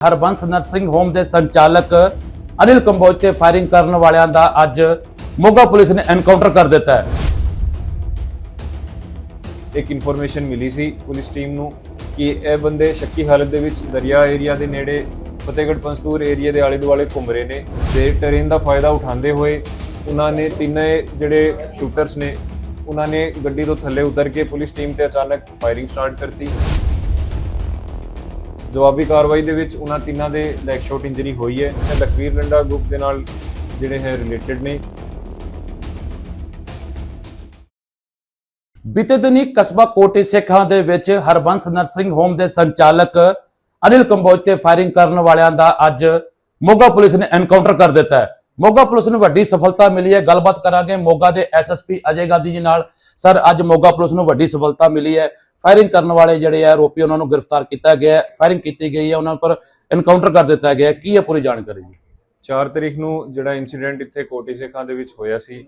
Harbans nursing home ਦੇ ਸੰਚਾਲਕ ਅਨਿਲ ਕੰਬੋਜ ਤੇ ਫਾਇਰਿੰਗ ਕਰਨ ਵਾਲਿਆਂ ਦਾ ਅੱਜ ਮੋਗਾ ਪੁਲਿਸ ਨੇ ਐਨਕਾਊਂਟਰ ਕਰ ਦਿੱਤਾ ਹੈ। ਇੱਕ ਇਨਫੋਰਮੇਸ਼ਨ ਮਿਲੀ ਸੀ ਪੁਲਿਸ ਟੀਮ ਨੂੰ ਕਿ ਇਹ ਬੰਦੇ ਸ਼ੱਕੀ ਹਾਲਤ ਦੇ ਵਿੱਚ ਦਰਿਆ ਏਰੀਆ ਦੇ ਨੇੜੇ ਫਤਿਹਗੜ੍ਹ ਪੰਸਤੂਰ ਏਰੀਆ ਦੇ ਆਲੇ ਦੁਆਲੇ ਘੁੰਮ ਰਹੇ ਨੇ ਤੇ ਟਰੇਨ ਦਾ ਫਾਇਦਾ ਉਠਾਉਂਦੇ ਹੋਏ ਉਹਨਾਂ ਨੇ ਤਿੰਨੇ ਜਿਹੜੇ ਸ਼ੂਟਰਸ ਨੇ, ਉਹਨਾਂ ਨੇ ਗੱਡੀ ਤੋਂ ਥੱਲੇ ਉਤਰ ਕੇ ਪੁਲਿਸ ਟੀਮ ਤੇ ਅਚਾਨਕ ਫਾਇਰਿੰਗ ਸਟਾਰਟ ਕਰਤੀ। ਜਵਾਬੀ ਕਾਰਵਾਈ ਦੇ ਵਿੱਚ ਉਹਨਾਂ ਤਿੰਨਾਂ ਦੇ ਲੈਗ ਸ਼ਾਟ ਇੰਜਰੀ ਹੋਈ ਹੈ ਤੇ ਲਖਵੀਰ ਰੰਡਾ ਗਰੁੱਪ ਦੇ ਨਾਲ ਜਿਹੜੇ ਹੈ ਰਿਲੇਟਡ ਨੇ। ਬੀਤੇ ਦਿਨੀ ਕਸਬਾ ਕੋਟੀ ਸਿੱਖਾਂ ਦੇ ਵਿੱਚ ਹਰਬੰਸ ਨਰਸਿੰਗ ਹੋਮ ਦੇ ਸੰਚਾਲਕ ਅਨਿਲ ਕੰਬੋਜ ਤੇ ਫਾਇਰਿੰਗ ਕਰਨ ਵਾਲਿਆਂ ਦਾ ਅੱਜ ਮੋਗਾ ਪੁਲਿਸ ਨੇ ਐਨਕਾਊਂਟਰ ਕਰ ਦਿੱਤਾ ਹੈ। ਮੋਗਾ ਪੁਲਿਸ ਨੂੰ ਵੱਡੀ ਸਫਲਤਾ ਮਿਲੀ ਹੈ। ਗੱਲਬਾਤ ਕਰਾਂਗੇ ਮੋਗਾ ਦੇ ਐਸਐਸਪੀ ਅਜੇ ਗਾਂਧੀ ਜੀ ਨਾਲ। ਸਰ, ਅੱਜ ਮੋਗਾ ਪੁਲਿਸ ਨੂੰ ਵੱਡੀ ਸਫਲਤਾ ਮਿਲੀ ਹੈ। ਫਾਇਰਿੰਗ ਕਰਨ ਵਾਲੇ ਜਿਹੜੇ ਆ, ਆਰੋਪੀ ਉਹਨਾਂ ਨੂੰ ਗ੍ਰਿਫਤਾਰ ਕੀਤਾ ਗਿਆ ਫਾਇਰਿੰਗ ਕੀਤੀ ਗਈ ਹੈ, ਉਹਨਾਂ ਪਰ ਐਨਕਾਊਂਟਰ ਕਰ ਦਿੱਤਾ ਗਿਆ ਕੀ ਹੈ ਪੂਰੀ ਜਾਣਕਾਰੀ ਜੀ? 4 ਤਰੀਕ ਨੂੰ ਜਿਹੜਾ ਇਨਸੀਡੈਂਟ ਇੱਥੇ ਕੋਟੀ ਸੇਖਾਂ ਦੇ ਵਿੱਚ ਹੋਇਆ ਸੀ,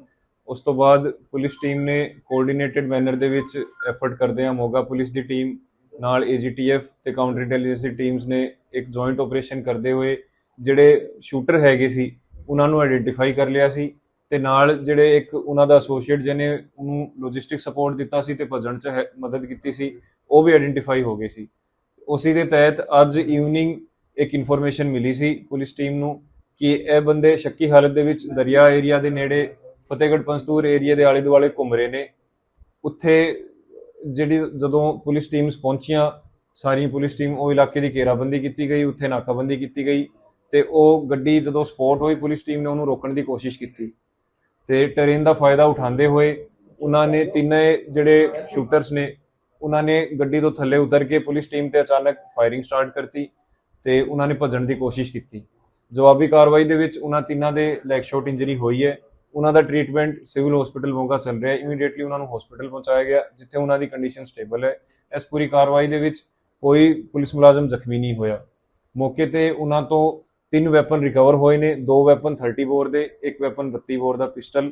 ਉਸ ਤੋਂ ਬਾਅਦ ਪੁਲਿਸ ਟੀਮ ਨੇ ਕੋਆਰਡੀਨੇਟਿਡ ਮੈਨਰ ਦੇ ਵਿੱਚ ਐਫਰਟ ਕਰਦੇ ਆ ਮੋਗਾ ਪੁਲਿਸ ਦੀ ਟੀਮ ਨਾਲ ਏਜੀਟੀਐਫ ਤੇ ਕਾਊਂਟਰ ਇੰਟੈਲੀਜੈਂਸ ਦੀ ਟੀਮਸ ਨੇ ਇੱਕ ਜੁਆਇੰਟ ਆਪਰੇਸ਼ਨ ਕਰਦੇ ਹੋਏ ਜਿਹੜੇ ਸ਼ੂਟਰ ਹੈਗੇ ਸੀ, ਉਹਨਾਂ ਨੂੰ ਆਇਡੈਂਟੀਫਾਈ ਕਰ ਲਿਆ ਸੀ। ਤੇ ਨਾਲ ਜਿਹੜੇ ਇੱਕ ਉਹਨਾਂ ਦਾ ਐਸੋਸੀਏਟ ਜਿਹਨੇ ਉਹਨੂੰ ਲੌਜਿਸਟਿਕ ਸਪੋਰਟ ਦਿੱਤਾ ਸੀ ਤੇ ਭਜਣ ਚ ਹੈ- ਮਦਦ ਕੀਤੀ ਸੀ, ਉਹ ਵੀ ਆਇਡੈਂਟੀਫਾਈ ਹੋ ਗਏ ਸੀ। ਉਸੇ ਦੇ ਤਹਿਤ ਅੱਜ ਈਵਨਿੰਗ ਇੱਕ ਇਨਫੋਰਮੇਸ਼ਨ ਮਿਲੀ ਸੀ ਪੁਲਿਸ ਟੀਮ ਨੂੰ ਕਿ ਇਹ ਬੰਦੇ ਸ਼ੱਕੀ ਹਾਲਤ ਦੇ ਵਿੱਚ ਦਰਿਆ ਏਰੀਆ ਦੇ ਨੇੜੇ ਫਤਿਹਗੜ੍ਹ ਪੰਸਤੂਰ ਏਰੀਆ ਦੇ ਆਲੇ ਦੁਆਲੇ ਘੁੰਮ ਰਹੇ ਨੇ। ਉੱਥੇ ਜਿਹੜੀ ਜਦੋਂ ਪੁਲਿਸ ਟੀਮਸ ਪਹੁੰਚੀਆਂ, ਸਾਰੀ ਪੁਲਿਸ ਟੀਮ ਉਹ ਇਲਾਕੇ ਦੀ ਘੇਰਾਬੰਦੀ ਕੀਤੀ ਗਈ, ਉੱਥੇ ਨਾਕਾਬੰਦੀ ਕੀਤੀ ਗਈ ਤੇ ਉਹ ਗੱਡੀ ਜਦੋਂ ਸਪੋਟ ਹੋਈ, ਪੁਲਿਸ ਟੀਮ ਨੇ ਉਹਨੂੰ ਰੋਕਣ ਦੀ ਕੋਸ਼ਿਸ਼ ਕੀਤੀ। ਤੇ ਟਰੇਨ ਦਾ ਫਾਇਦਾ ਉਠਾਉਂਦੇ ਹੋਏ ਉਹਨਾਂ ਨੇ ਤਿੰਨੇ ਜਿਹੜੇ ਸ਼ੂਟਰਸ ਨੇ, ਉਹਨਾਂ ਨੇ ਗੱਡੀ ਤੋਂ ਥੱਲੇ ਉਤਰ ਕੇ ਪੁਲਿਸ ਟੀਮ ਤੇ ਅਚਾਨਕ ਫਾਇਰਿੰਗ ਸਟਾਰਟ ਕਰਤੀ ਤੇ ਉਹਨਾਂ ਨੇ ਭੱਜਣ ਦੀ ਕੋਸ਼ਿਸ਼ ਕੀਤੀ। ਜਵਾਬੀ ਕਾਰਵਾਈ ਦੇ ਵਿੱਚ ਉਹਨਾਂ ਤਿੰਨਾਂ ਦੇ ਲੈਗ ਸ਼ਾਟ ਇੰਜਰੀ ਹੋਈ ਹੈ। ਉਹਨਾਂ ਦਾ ਟ੍ਰੀਟਮੈਂਟ ਸਿਵਲ ਹਸਪੀਟਲ ਮੋਗਾ ਚੱਲ ਰਿਹਾ ਹੈ। ਇਮੀਡੀਏਟਲੀ ਉਹਨਾਂ ਨੂੰ ਹਸਪੀਟਲ ਪਹੁੰਚਾਇਆ ਗਿਆ, ਜਿੱਥੇ ਉਹਨਾਂ ਦੀ ਕੰਡੀਸ਼ਨ ਸਟੇਬਲ ਹੈ। ਇਸ ਪੂਰੀ ਕਾਰਵਾਈ ਦੇ ਵਿੱਚ ਕੋਈ ਪੁਲਿਸ ਮੁਲਾਜ਼ਮ ਜ਼ਖਮੀ ਨਹੀਂ ਹੋਇਆ। ਮੌਕੇ ਤੇ ਉਹਨਾਂ ਤੋਂ ਤਿੰਨ ਵੈਪਨ ਰਿਕਵਰ ਹੋਏ ਨੇ ਦੋ ਵੈਪਨ 30 ਬੋਰ ਦੇ ਇੱਕ ਵੈਪਨ 32 ਬੋਰ ਦਾ ਪਿਸਟਲ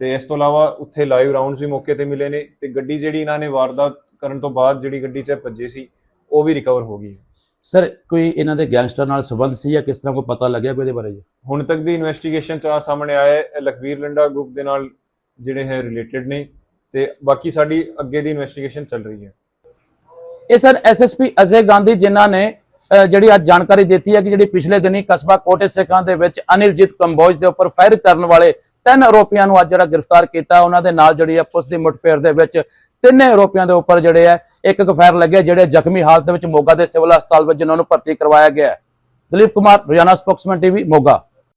ਤੇ ਇਸ ਤੋਂ ਇਲਾਵਾ ਉੱਥੇ ਲਾਈਵ ਰਾਉਂਡਸ ਵੀ ਮੌਕੇ ਤੇ ਮਿਲੇ ਨੇ ਤੇ ਗੱਡੀ ਜਿਹੜੀ ਇਹਨਾਂ ਨੇ ਵਾਰਦਾਤ ਕਰਨ ਤੋਂ ਬਾਅਦ ਜਿਹੜੀ ਗੱਡੀ 'ਚ ਭੱਜੇ ਸੀ ਉਹ ਵੀ ਰਿਕਵਰ ਹੋ ਗਈ ਹੈ। ਸਰ ਕੋਈ ਇਹਨਾਂ ਦੇ ਗੈਂਗਸਟਰ ਨਾਲ ਸੰਬੰਧ ਸੀ ਜਾਂ ਕਿਸ ਤਰ੍ਹਾਂ ਕੋਈ ਪਤਾ ਲੱਗਿਆ ਕੋਈ ਇਹਦੇ ਬਾਰੇ ਜੀ? ਹੁਣ ਤੱਕ ਦੀ ਇਨਵੈਸਟੀਗੇਸ਼ਨ ਚ ਆ ਸਾਹਮਣੇ ਆਇਆ ਹੈ ਲਖਵੀਰ ਲੰਡਾ ਗਰੁੱਪ ਦੇ ਨਾਲ ਜਿਹੜੇ ਹੈ ਰਿਲੇਟਡ ਨੇ ਤੇ ਬਾਕੀ ਸਾਡੀ ਅੱਗੇ ਦੀ ਇਨਵੈਸਟੀਗੇਸ਼ਨ ਚੱਲ ਰਹੀ ਹੈ। ਇਹ ਸਰ ਐਸਐਸਪੀ ਅਜੇ ਗਾਂਧੀ ਜਿਨ੍ਹਾਂ ਨੇ ਜਿਹੜੀ ਅੱਜ ਜਾਣਕਾਰੀ ਦਿੱਤੀ ਹੈ ਕਿ ਜਿਹੜੀ ਪਿਛਲੇ ਦਿਨੀ ਕਸਬਾ ਕੋਟੇ ਸਿੱਖਾਂ ਦੇ ਵਿੱਚ ਅਨਿਲਜੀਤ ਕੰਬੋਜ ਦੇ ਉੱਪਰ ਫਾਇਰ ਕਰਨ ਵਾਲੇ ਤਿੰਨ ਆਰੋਪੀਆਂ ਨੂੰ ਅੱਜ ਜਿਹੜਾ ਗ੍ਰਿਫਤਾਰ ਕੀਤਾ, ਉਹਨਾਂ ਦੇ ਨਾਲ ਜਿਹੜੀ ਹੈ ਪੁਲਿਸ ਦੀ ਮੁਠਭੇੜ ਦੇ ਵਿੱਚ ਤਿੰਨੇ ਆਰੋਪੀਆਂ ਦੇ ਉੱਪਰ ਜਿਹੜੇ ਹੈ, ਇੱਕ ਇੱਕ ਫਾਇਰ ਲੱਗੇ, ਜਿਹੜੇ ਜ਼ਖਮੀ ਹਾਲਤ ਵਿੱਚ ਮੋਗਾ ਦੇ ਸਿਵਲ ਹਸਪਤਾਲ ਵਿੱਚ ਜਿਨ੍ਹਾਂ ਨੂੰ ਭਰਤੀ ਕਰਵਾਇਆ ਗਿਆ ਦਲੀਪ ਕੁਮਾਰ, ਰੋਜ਼ਾਨਾ ਸਪੋਕਸਮੈਨ ਟੀਵੀ, ਮੋਗਾ।